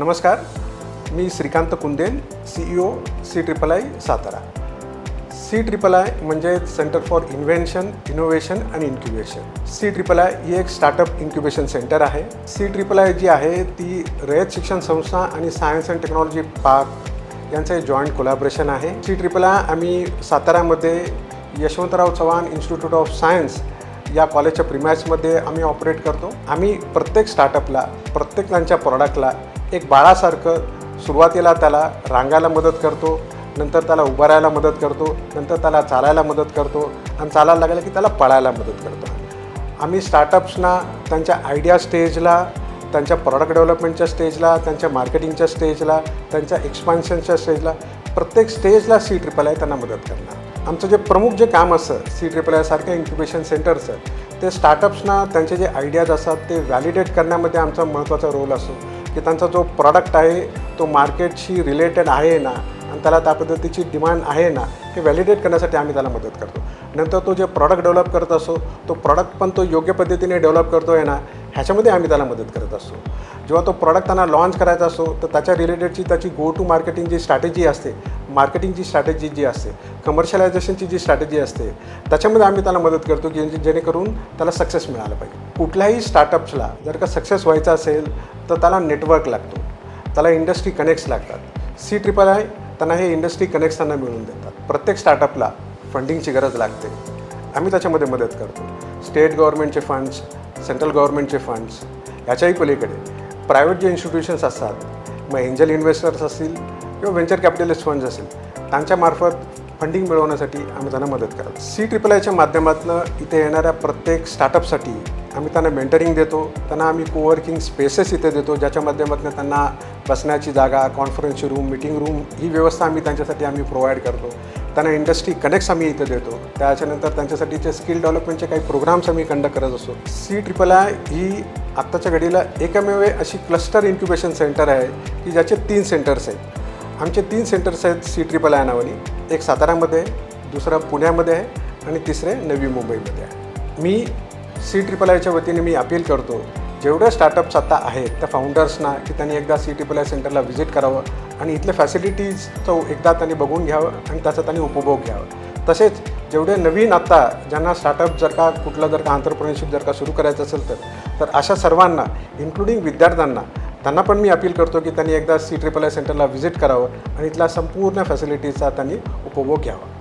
नमस्कार मी Shrikant Kundel CEO C triple I Satara. C triple I म्हणजे centre for invention innovation आणि incubation C triple I ही एक startup incubation centre आहे. C triple I जी आहे ती रयत शिक्षण संस्था आणि सायन्स अँड टेक्नॉलॉजी पार्क यांचं एक जॉईंट कोलॅबरेशन आहे. सी ट्रिपल आय आम्ही सातारामध्ये Yashwantrao Chavan institute of science या कॉलेजच्या प्रिमॅचमध्ये आम्ही ऑपरेट करतो. आम्ही प्रत्येक स्टार्टअपला प्रत्येक त्यांच्या प्रॉडक्टला एक बाळासारखं सुरुवातीला त्याला रांगायला मदत करतो नंतर त्याला उभं राहायला मदत करतो नंतर त्याला चालायला मदत करतो आणि चालायला लागलं की त्याला पळायला मदत करतो. आम्ही स्टार्टअप्सना त्यांच्या आयडिया स्टेजला त्यांच्या प्रॉडक्ट डेव्हलपमेंटच्या स्टेजला त्यांच्या मार्केटिंगच्या स्टेजला त्यांच्या एक्सपान्शनच्या स्टेजला प्रत्येक स्टेजला सी ट्रिपल आय त्यांना मदत करणार. आमचं जे प्रमुख जे काम असतं सी ट्रिपल आयसारख्या इन्क्युबेशन सेंटरचं ते स्टार्टअप्सना त्यांचे जे आयडियाज असतात ते व्हॅलिडेट करण्यामध्ये आमचा महत्त्वाचा रोल असतो. की त्यांचा जो प्रॉडक्ट आहे तो मार्केटशी रिलेटेड आहे ना आणि त्याला त्या पद्धतीची डिमांड आहे ना हे व्हॅलिडेट करण्यासाठी आम्ही त्याला मदत करतो. नंतर तो जे प्रॉडक्ट डेव्हलप करत असतो तो प्रॉडक्ट पण तो योग्य पद्धतीने डेव्हलप करतो आहे ना ह्याच्यामध्ये आम्ही त्याला मदत करत असतो. जेव्हा तो प्रॉडक्ट त्यांना लॉन्च करायचा असतो तर त्याच्या रिलेटेडची त्याची गो टू मार्केटिंग जी स्ट्रॅटेजी असते मार्केटिंगची स्ट्रॅटेजी जी असते कमर्शियलायझेशनची जी स्ट्रॅटेजी असते त्याच्यामध्ये आम्ही त्याला मदत करतो की जेणेकरून त्याला सक्सेस मिळालं पाहिजे. कुठल्याही स्टार्टअप्सला जर का सक्सेस व्हायचा असेल तर त्याला नेटवर्क लागतो. त्याला इंडस्ट्री कनेक्ट्स लागतात. सी ट्रिपल आय त्यांना हे इंडस्ट्री कनेक्ट्स त्यांना मिळवून देतात. प्रत्येक स्टार्टअपला फंडिंगची गरज लागते. आम्ही त्याच्यामध्ये मदत करतो. स्टेट गव्हर्नमेंटचे फंड्स सेंट्रल गव्हर्नमेंटचे फंड्स याच्याही पलीकडे. प्रायव्हेट जे इन्स्टिट्यूशन्स असतात मग एंजल इन्व्हेस्टर्स असतील किंवा व्हेंचर कॅपिटलिस्ट फंड्स असेल त्यांच्यामार्फत फंडिंग मिळवण्यासाठी आम्ही त्यांना मदत करतो सी ट्रिपल आयच्या माध्यमातून इथे येणाऱ्या प्रत्येक स्टार्टअपसाठी आम्ही त्यांना मेंटरिंग देतो त्यांना आम्ही कोवर्किंग स्पेसेस इथे देतो ज्याच्या माध्यमातून त्यांना बसण्याची जागा कॉन्फरन्सची रूम मिटिंग रूम ही व्यवस्था आम्ही त्यांच्यासाठी आम्ही प्रोव्हाइड करतो. त्यांना इंडस्ट्री कनेक्ट्स आम्ही इथे देतो. त्याच्यानंतर त्यांच्यासाठीचे स्किल डेव्हलपमेंटचे काही प्रोग्राम्स आम्ही कंडक्ट करत असतो. सी ट्रिपल आय ही आत्ताच्या घडीला एकमेव अशी क्लस्टर इन्क्युबेशन सेंटर आहे की ज्याचे तीन सेंटर्स आहेत. आमचे तीन सेंटर्स आहेत सी ट्रिपल आय नावानी. एक सातारामध्ये आहे दुसरं पुण्यामध्ये आहे आणि तिसरे नवी मुंबईमध्ये आहे. मी सी ट्रिपल आयच्या वतीने मी अपील करतो जेवढे स्टार्टअप्स आता आहेत त्या फाउंडर्सना की त्यांनी एकदा सी ट्रिपल आय सेंटरला व्हिजिट करावं आणि इथल्या फॅसिलिटीजचं एकदा त्यांनी बघून घ्यावं आणि त्याचा त्यांनी उपभोग घ्यावा. तसेच जेवढे नवीन आत्ता ज्यांना स्टार्टअप जर का कुठलं जर का आंतरप्रिनरशिप जर का सुरू करायचं असेल तर तर अशा सर्वांना इन्क्लुडिंग विद्यार्थ्यांना त्यांना पण मी अपील करतो की त्यांनी एकदा सी ट्रिपल आय सेंटरला व्हिजिट करावं आणि इथल्या संपूर्ण फॅसिलिटीजचा त्यांनी उपभोग घ्यावा.